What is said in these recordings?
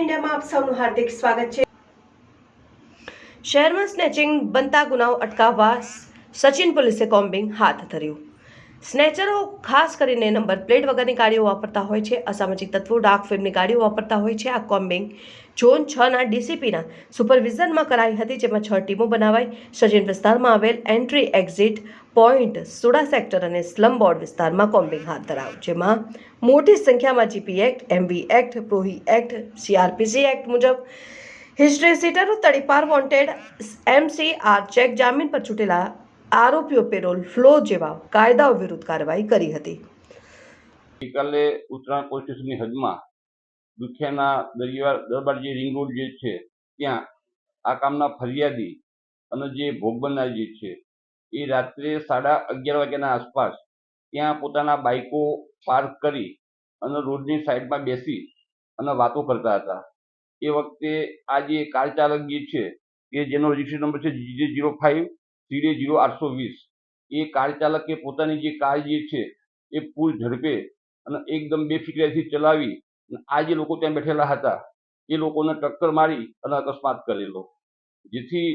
ઇન્ડિયામાં આપ સૌનું હાર્દિક સ્વાગત છે. શહેરમાં સ્નેચિંગ બનતા ગુનાઓ અટકાવવા સચિન પોલીસે કોમ્બિંગ હાથ ધર્યું. સ્નેચરો ખાસ કરીને નંબર પ્લેટ વગરની ગાડીઓ વાપરતા હોય છે. અસામાજિક તત્વો, ડાર્ક ફિલ્મની ગાડીઓ વાપરતા હોય છે. આ કોમ્બિંગ ઝોન છ ના ડીસીપીના સુપરવિઝનમાં કરાઈ હતી, જેમાં છ ટીમો બનાવાઈ. સજીન વિસ્તારમાં આવેલ entry exit point, SUDA sector અને સ્લમ બોર્ડ વિસ્તારમાં કોમ્બિંગ હાથ ધરાવ જેમાં મોટી સંખ્યામાં GP act, MV act, prohi act, CrPC act મુજબ હિસ્ટ્રી સીટરો, તડીપાર વોન્ટેડ, એમસીઆર ચેક જામીન પર છૂટેલા આરોપીઓ પેરોલ ફ્લો જેવા કાયદાઓ વિરુદ્ધ કાર્યવાહી કરી હતી. ગઈકાલે ઉત્તરાયણ પોલીસ સ્ટેશનની હદમાં દુખિયાના દરિયા દરબાર જે રિંગ રોડ જે છે, ત્યાં આ કામના ફરિયાદી અને જે ભોગ બનનાર જે છે, એ રાત્રે સાડા અગિયાર વાગ્યાના આસપાસ ત્યાં પોતાના બાઇકો પાર્ક કરી અને રોડની સાઈડમાં બેસી અને વાતો કરતા હતા. એ વખતે આ જે કાર ચાલક જે છે એ જેનો રજિસ્ટ્રેશન નંબર છે, GJ zero five CD zero આઠસો વીસ. એ કાર ચાલકે પોતાની જે કાર જે છે, એ પૂર ઝડપે અને એકદમ બેફિકરાઈથી ચલાવી અને આ જે લોકો ત્યાં બેઠેલા હતા, એ લોકોને ટક્કર મારી અને અકસ્માત કરેલો. જેથી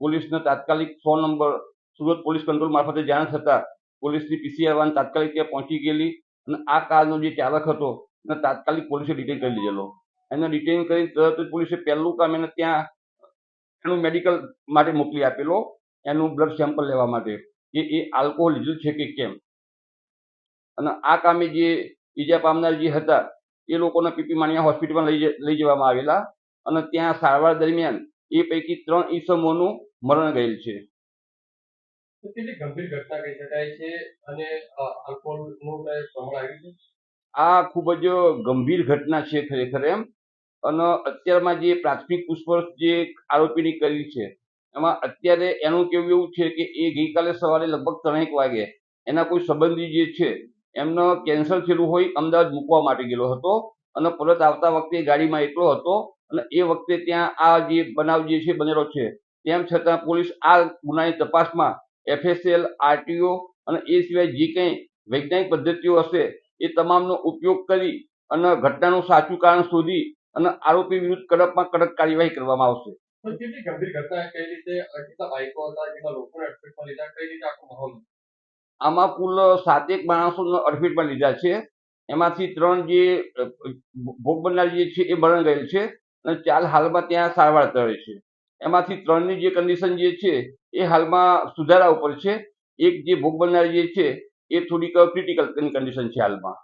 પોલીસને તાત્કાલિક સો નંબર, સુરત પોલીસ કંટ્રોલ મારફતે જાણ થતાં પોલીસની પીસીઆર વાન તાત્કાલિક ત્યાં પહોંચી ગયેલી અને આ કારનો જે ચાલક હતો, એને તાત્કાલિક પોલીસે ડિટેન કરી લીધેલો. એને ડિટેન કરી તરત જ પોલીસે પહેલું કામ એને ત્યાં એનું મેડિકલ માટે મોકલી આપેલો. એનું બ્લડ સેમ્પલ લેવા માટે કે એ આલ્કોહોલ લીધું છે કે કેમ? અને આ કામે જે ઈજા પામનાર જે હતા એ લોકોને પીપી માણિયા હોસ્પિટલમાં લઈ લઈ જવામાં આવેલા અને ત્યાં સારવાર દરમિયાન એ પૈકી ત્રણ ઈસમોનું મરણ ગયેલ છે. ગંભીર ઘટના કહી શકાય છે અને આલ્કોહોલનું પ્રમાણ આવ્યું છે આ ખૂબ જ ગંભીર ઘટના છે ખરેખર એમ. અને અત્યારમાં જે પ્રાથમિક પૂછપરછ જે આરોપીની કરી છે એમાં અત્યારે એનું કેવું એવું છે કે એ ગઈકાલે સવારે લગભગ ત્રણેક વાગે એના કોઈ સંબંધી જે છે, એમનો કેન્સર થયેલું હોય, અમદાવાદ મૂકવા માટે ગયેલો હતો અને પરત આવતા વખતે ગાડીમાં એટલો હતો અને એ વખતે ત્યાં આ જે બનાવ જે છે બનેલો છે, તેમ છતાં પોલીસ આ ગુનાની તપાસમાં એફએસએલ, આરટીઓ અને એ સિવાય જે કંઈ વૈજ્ઞાનિક પદ્ધતિઓ હશે, એ તમામનો ઉપયોગ કરી અને ઘટનાનું સાચું કારણ શોધી અને આરોપી વિરુદ્ધ કડકમાં કડક કાર્યવાહી કરવામાં આવશે. તો કેટલી ગંભીર ઘટના કઈ રીતે કેટલા બાઇકો હતા કેટલા લોકોને અડફેટમાં લીધા, કઈ રીતે આખો માહોલ? આમાં કુલ સાતેક માણસોને અડફેટમાં લીધા છે. એમાંથી ત્રણ જે ભોગ બનનાર જે છે એ મરણ ગયેલ છે અને ચાર હાલમાં ત્યાં સારવાર કરે છે. એમાંથી ત્રણની જે કન્ડિશન જે છે એ હાલમાં સુધારા ઉપર છે. એક જે ભોગ બનનાર જે છે એ થોડીક ક્રિટિકલ કન્ડિશન છે હાલમાં.